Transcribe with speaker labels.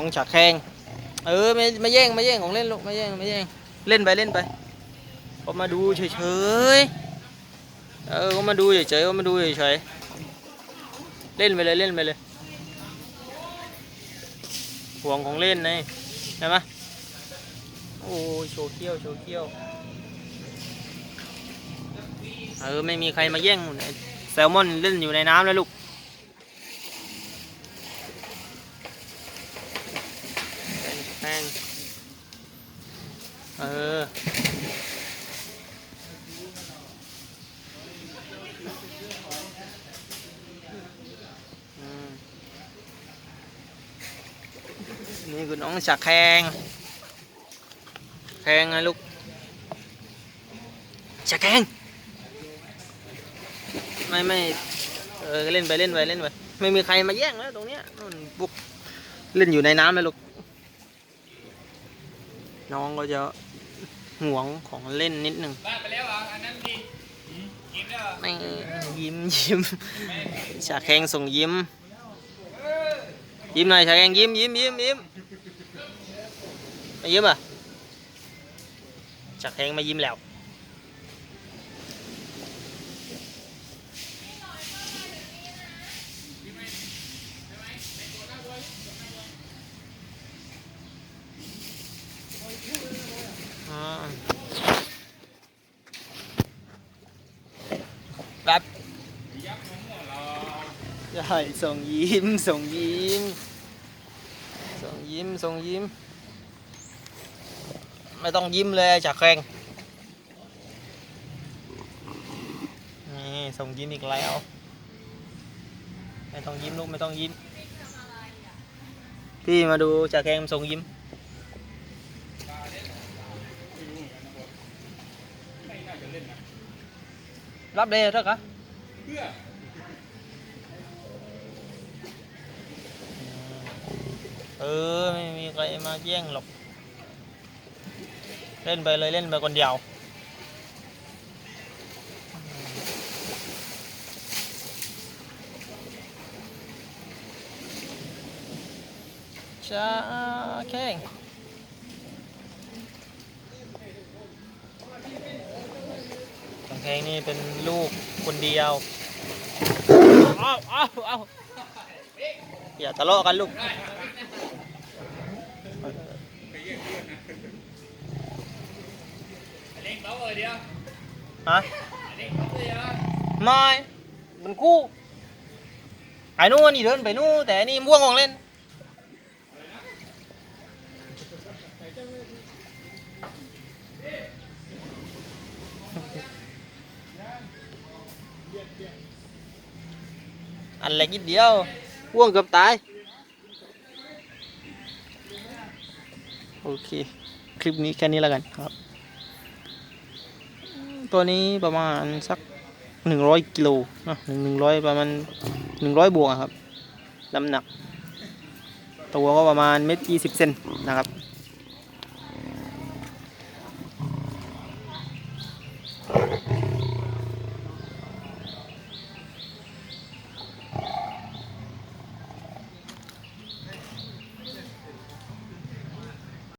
Speaker 1: ของฉากแข้งเออไม่ไม่แย่งไม่แย่งของเล่นลูกไม่แย่งไม่แย่งเล่นไปเล่นไปก็มาดูเฉยๆเออก็มาดูเฉยๆก็มาดูเฉยๆเล่นไปเลยเล่นไปเลยห่วงของเล่นไงใช่ไหมโอ้โชว์เขี้ยวโชว์เขี้ยวเออไม่มีใครมาแย่งแซลมอนเล่นอยู่ในน้ำแล้วลูก แป้ง เอออืมนี่คือน้องจากแขงแขงไงลูกจากแขงไม่ไม่เออเล่นไปเล่นไปเล่นไปไม่มีใครมาแย่งแล้วตรงเนี้ยนู่นบุกเล่นอยู่ในน้ำเลยลูกน้องก็จะ ห่วงของเล่นนิดหนึ่ง
Speaker 2: บ้านไปแล้วเหรออันนั้นดีกินแล้วเหรอ
Speaker 1: ไม่ยิ้มยิ้มฉากแข้งส่งยิ้ม ยิ้มหน่อยฉากแข้งยิ้มยิ้มยิ้มยิ้มไม่ยิ้มอะฉากแข้งไม่ยิ้มแล้วอ่า แบบใช่ส่งยิ้ม ส่งยิ้ม ส่งยิ้ม ส่งยิ้ม ไม่ต้องยิ้มเลยจากแข่งนี่ส่งยิ้มอีกแล้ว ไม่ต้องยิ้มลูกไม่ต้องยิ้ม พี่มาดูจากแข่งส่งยิ้ม รับเลยเถอะคะเออไม่มีใครมาแย่งหรอก เล่นไปเลยเล่นไปคนเดียวชาแข้ง แข้งนี่เป็นลูกคนเดียวเอาเอาเอาอย่าทะเลาะกันลูก
Speaker 2: เล่นเขาเลยเดียว
Speaker 1: ฮะ
Speaker 2: เล่นเขาเลยเดียว
Speaker 1: ไม่มันคู่ไอ้นู่นนี่เดินไปนู่นแต่นนี่ม่วงของเล่น อันเล็กนิดเดียวว่วงเกือบตาย โอเค คลิปนี้แค่นี้แล้วกันครับ ตัวนี้ประมาณสักหนึ่งร้อยกิโลนะหนึ่งหนึ่งร้อยประมาณหนึ่งร้อยบวกครับน้ำหนัก ตัวก็ประมาณเม็ดยี่สิบเซนนะครับ